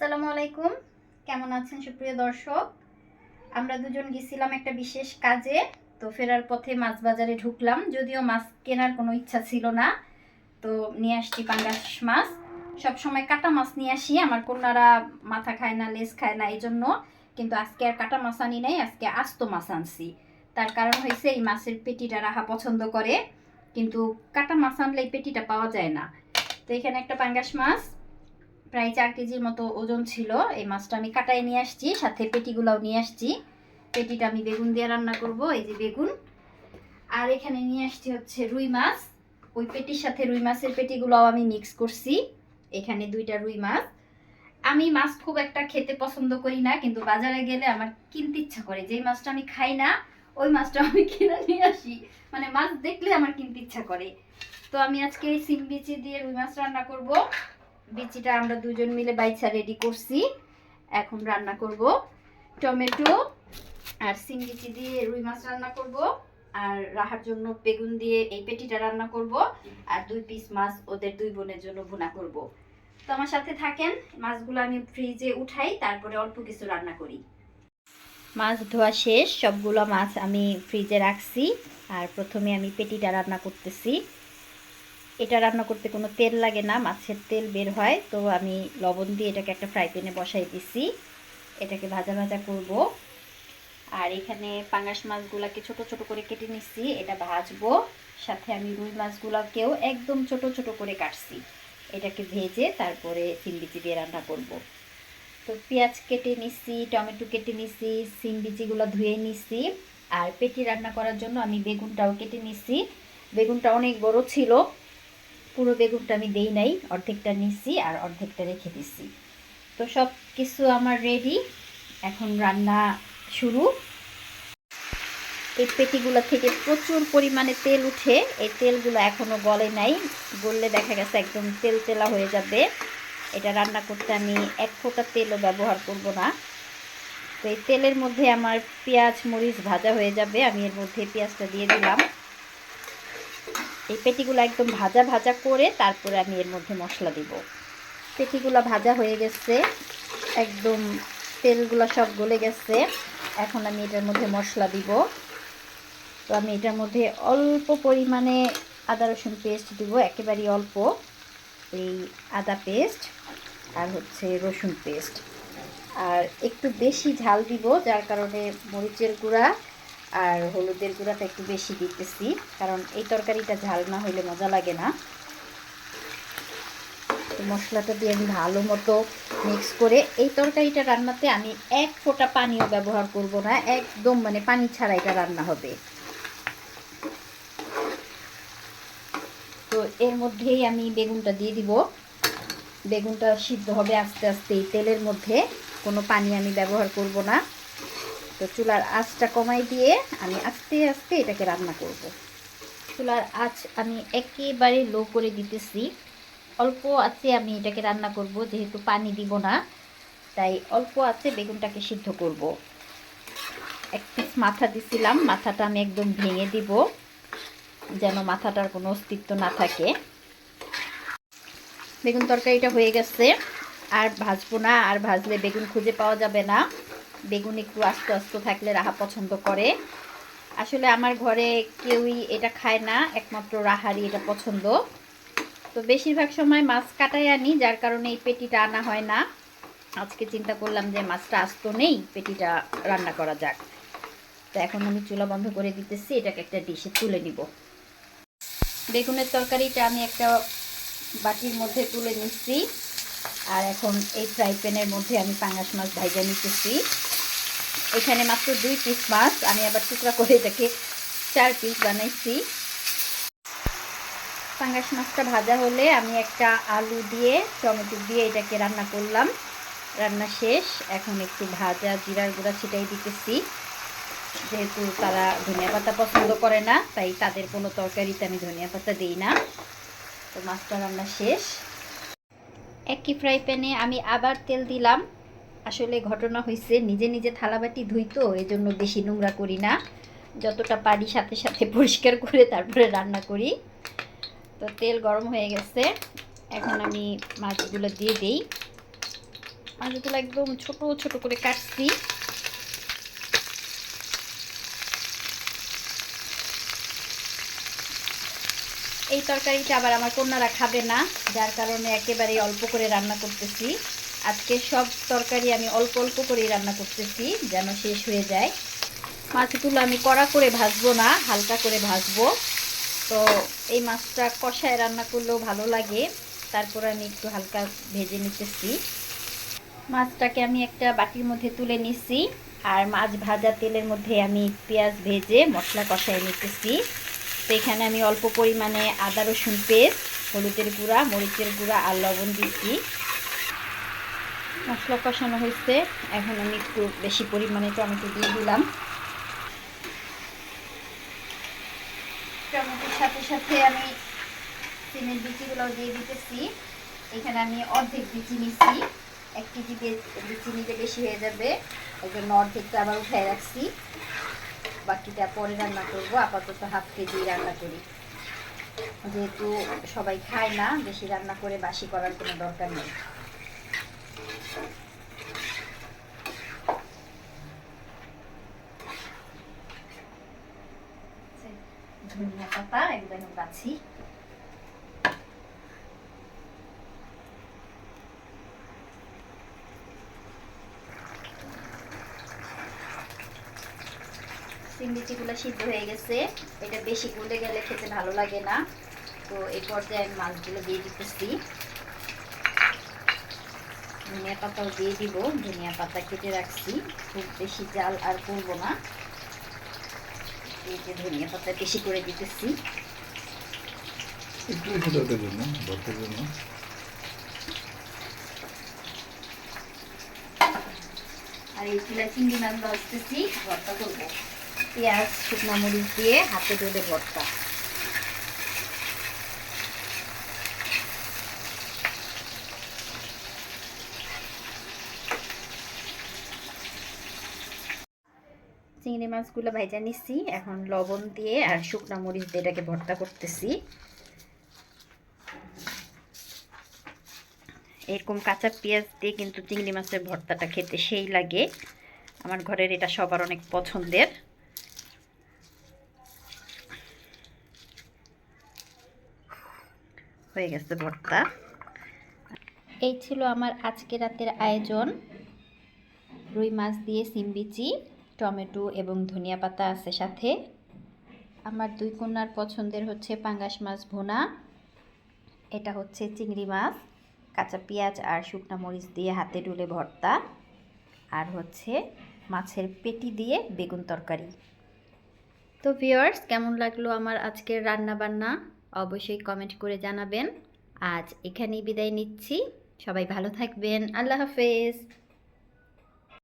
আসসালামু আলাইকুম। কেমন আছেন সুপ্রিয় দর্শক? আমরা দুজন গেছিলাম একটা বিশেষ কাজে, তো ফেরার পথে মাছ বাজারে ঢুকলাম, যদিও মাছ কেনার কোনো ইচ্ছা ছিল না। তো নিয়ে আসছি পাঙ্গাস মাছ। সবসময় কাটা মাছ নিয়ে আসি, আমার কন্যারা মাথা খায় না, লেজ খায় না এই জন্য কিন্তু আজকে আর কাটা মাছ আনি নাই, আজকে আস্ত মাছ আনছি। তার কারণ হয়েছে, এই মাছের পেটিটা রাহা পছন্দ করে, কিন্তু কাটা মাছ আনলে এই পেটিটা পাওয়া যায় না। তো এখানে একটা পাঙ্গাস মাছ। প্রায় চার কেজির মতো ওজন ছিল। এই মাছটা আমি কাটায় নিয়ে আসছি, সাথে পেটিগুলাও নিয়ে আসছি। পেটিটা আমি বেগুন দিয়ে রান্না করব, এই যে বেগুন। আর এখানে নিয়ে আসছি হচ্ছে রুই মাছ। ওই পেটির সাথে রুই মাছের পেটিগুলোও আমি মিক্স করছি। এখানে দুইটা রুই মাছ। আমি মাছ খুব একটা খেতে পছন্দ করি না, কিন্তু বাজারে গেলে আমার কিনতে ইচ্ছা করে। যেই মাছটা আমি খাই না, ওই মাছটা আমি কিনে নিয়ে আসি। মানে মাছ দেখলে আমার কিনতে ইচ্ছা করে। তো আমি আজকে এই সিম বিচি দিয়ে রুই মাছ রান্না করব। বিচিটা আমরা দুজন মিলে বাইছা রেডি করছি। এখন রান্না করব টমেটো আর বিচি দিয়ে রুই মাছ রান্না করব আর রাহার জন্য বেগুন দিয়ে এই পেটিটা রান্না করব আর দুই পিস মাছ ওদের দুই বোনের জন্য ভুনা করব। তো আমার সাথে থাকেন, মাছগুলো আমি ফ্রিজে উঠাই, তারপরে অল্প কিছু রান্না করি। মাছ ধোয়া শেষ, সবগুলো মাছ আমি ফ্রিজে রাখছি আর প্রথমে আমি পেটিটা রান্না করতেছি। এটা রান্না করতে কোনো তেল লাগে না, মাছের তেল বের হয়। তো আমি লবণ দিয়ে এটাকে একটা ফ্রাই প্যানে বসাই দিছি। এটাকে ভাজা ভাজা করব। আর এখানে পাঙ্গাস মাছগুলোকে ছোট ছোট করে কেটে নিচ্ছি এটা ভাজবো। সাথে আমি রুই মাছগুলোকেও একদম ছোট ছোট করে কাটছি। এটাকে ভেজে তারপরে সিমবিচি দিয়ে রান্না করব। তো পেঁয়াজ কেটে নিচ্ছি টমেটো কেটে নিচ্ছি সিম বিচিগুলো ধুয়ে নিচ্ছি আর পেটি রান্না করার জন্য আমি বেগুনটাও কেটে নিচ্ছি বেগুনটা অনেক বড় ছিল পুরো বেগুনটা আমি দেই নাই, অর্ধেকটা নিচ্ছি আর অর্ধেকটা রেখে দিচ্ছি তো সব কিছু আমার রেডি এখন রান্না শুরু। এই পেটিগুলো থেকে প্রচুর পরিমাণে তেল উঠে, এই তেলগুলো এখনও গলে নাই, গললে দেখা গেছে একদম তেল তেলা হয়ে যাবে। এটা রান্না করতে আমি এক ফোঁটা তেলও ব্যবহার করব না। তো এই তেলের মধ্যে আমার পেঁয়াজ, মরিচ ভাজা হয়ে যাবে, আমি এর মধ্যে পেঁয়াজটা দিয়ে দিলাম। এই পেটিগুলো একদম ভাজা ভাজা করে তারপরে আমি এর মধ্যে মশলা দিব। পেটিগুলো ভাজা হয়ে গেছে, একদম তেলগুলো সব গলে গেছে। এখন আমি এটার মধ্যে মশলা দিব। তো আমি এটার মধ্যে অল্প পরিমাণে আদা রসুন পেস্ট দিব, একেবারেই অল্প। এই আদা পেস্ট আর হচ্ছে রসুন পেস্ট। আর একটু বেশি ঝাল দিব, যার কারণে মরিচের গুঁড়া আর হলুদের গুঁড়াটা একটু বেশি দিতেছি, কারণ এই তরকারিটা ঝাল না হইলে মজা লাগে না। মশলাটা দিয়ে আমি ভালো মতো মিক্স করে এই তরকারিটা রান্নাতে আমি এক ফোঁটা পানিও ব্যবহার করব না, একদম মানে পানি ছাড়া এটা রান্না হবে। তো এর মধ্যেই আমি বেগুনটা দিয়ে দিব। বেগুনটা সিদ্ধ হবে আস্তে আস্তে এই তেলের মধ্যে, কোনো পানি আমি ব্যবহার করব না। তো চুলার আঁচটা কমাই দিয়ে আমি আস্তে আস্তে এটাকে রান্না করব। চুলার আঁচ আমি একেবারে লো করে দিতেছি অল্প আছে আমি এটাকে রান্না করব, যেহেতু পানি দিব না, তাই অল্প আছে বেগুনটাকে সিদ্ধ করব। এক পিস মাথা দিছিলাম, মাথাটা আমি একদম ভেঙে দিব, যেন মাথাটার কোনো অস্তিত্ব না থাকে বেগুন তরকারিটা হয়ে গেছে, আর ভাজবো না, আর ভাজলে বেগুন খুঁজে পাওয়া যাবে না বেগুন একটু আস্তে আস্তে থাকলে রাহা পছন্দ করে। আসলে আমার ঘরে কেউই এটা খায় না, একমাত্র রাহারই এটা পছন্দ। তো বেশিরভাগ সময় মাছ কাটাই আনি, যার কারণে এই পেটিটা আনা হয় না। আজকে চিন্তা করলাম যে মাছটা আস্ত নেই, পেটিটা রান্না করা যাক। তো এখন আমি চুলা বন্ধ করে দিতেছি, এটাকে একটা ডিশে তুলে নিব। বেগুনের তরকারিটা আমি একটা বাটির মধ্যে তুলে নিচ্ছি। আর এখন এই ফ্রাই প্যানের মধ্যে আমি পাঙাশ মাছ ভাইজা নিতেছি। এখানে মাত্র দুই পিস মাছ। আমি আবার টুকরা করে এটাকে চার পিস বানাইছি। পাঙ্গাস মাছটা ভাজা হলে আমি একটা আলু দিয়ে, টমেটো দিয়ে এটাকে রান্না করলাম। রান্না শেষ। এখন একটু ভাজা জিরার গুঁড়া ছিটাই দিতেছি। যেহেতু তারা ধনিয়া পাতা পছন্দ করে না, তাই তাদের কোনো তরকারিতে আমি ধনিয়া পাতা দিই না। তো মাছটা রান্না শেষ। একই ফ্রাই প্যানে আমি আবার তেল দিলাম। আসলে ঘটনা হয়েছে নিজে নিজে থালাবাটি ধুইতো এই জন্য বেশি নোংরা করি না। যতটা পারি সাথে সাথে পরিষ্কার করে তারপরে রান্না করি। তো তেল গরম হয়ে গেছে। এখন আমি মাছগুলো দিয়ে দিই। মাছগুলো একদম ছোট ছোট করে কাটছি। এই তরকারিটা আবার আমার কন্যারা খাবে না, যার কারণে একেবারে অল্প করে রান্না করতেছি। আজকে সব তরকারি আমি অল্প অল্প করেই রান্না করতেছি, যেন শেষ হয়ে যায়। মাছগুলো আমি কড়া করে ভাজবো না, হালকা করে ভাজবো। তো এই মাছটা কষায় রান্না করলেও ভালো লাগে। তারপর আমি একটু হালকা ভেজে নিতেছি। মাছটাকে আমি একটা বাটির মধ্যে তুলে নিছি, আর মাছ ভাজা তেলের মধ্যে আমি পেঁয়াজ ভেজে মশলা কষায় নিতেছি। তো এখানে আমি অল্প পরিমাণে আদা রসুন পেস্ট, হলুদের গুঁড়া, মরিচের গুঁড়া আর লবণ দিচ্ছি। মশলা কষানো হয়েছে। এখন আমি একটু বেশি পরিমাণে টমেটো দিয়ে দিলাম। টমেটোর সাথে সাথে আমি চিনির বিচিগুলোও দিয়ে দিতেছি। এখানে আমি অর্ধেক বিচি নিছি। এক কেজি বিচি নিতে বেশি হয়ে যাবে। ওই জন্য অর্ধেকটা আবার উঠে রাখছি। বাকিটা পরে রান্না করব। আপাতত হাফ কেজি রান্না করি। যেহেতু সবাই খায় না, বেশি রান্না করে বাসি করার কোনো দরকার নেই। ধনিয়া পাতা একদম সিদ্ধ হয়ে গেছে। এটা বেশি গলে গেলে খেতে ভালো লাগে না। তো এই পর্যায়ে আমি মাছগুলো দিয়ে দিতেছি। ধনিয়া পাতাও দিয়ে দিব। ধনিয়া পাতা কেটে রাখছি। খুব বেশি জাল আর করব না। এই যে ধনিয়া পাতা বেশি করে দিতেছি। একটু ফোটাতে জন্য ভর্তার জন্য। আর এই চুলা চিংড়ি মাছ ভাজতেছি ভর্তা করব। পেঁয়াজ শুকনো মরিচ দিয়ে হাতে ডলে ভর্তা। চিংড়ি মাছগুলো ভাইজা নিচ্ছি এখন লবণ দিয়ে আর শুকনো মরিচ দিয়ে এটাকে ভর্তা করতেছি। এরকম কাঁচা পেঁয়াজ দিয়ে কিন্তু চিংড়ি মাছের ভর্তাটা খেতে সেই লাগে। আমার ঘরের এটা সবার অনেক পছন্দের। হয়ে গেছে ভর্তা। এই ছিল আমার আজকে রাতের আয়োজন। রুই মাছ দিয়ে সিমবিচি টমেটো এবং ধনিয়া পাতা আছে সাথে। আমার দুই কন্যার পছন্দের হচ্ছে পাঙ্গাস মাছ ভুনা। এটা হচ্ছে চিংড়ি মাছ, কাঁচা পেঁয়াজ আর শুকনো মরিচ দিয়ে হাতে ডুলে ভর্তা। আর হচ্ছে মাছের পেটি দিয়ে বেগুন তরকারি। তো ভিওয়ার্স কেমন লাগল আমার আজকের রান্না বান্না অবশ্যই কমেন্ট করে জানাবেন। আজ এখানেই বিদায় নিচ্ছি। সবাই ভালো থাকবেন। আল্লাহ হাফেজ।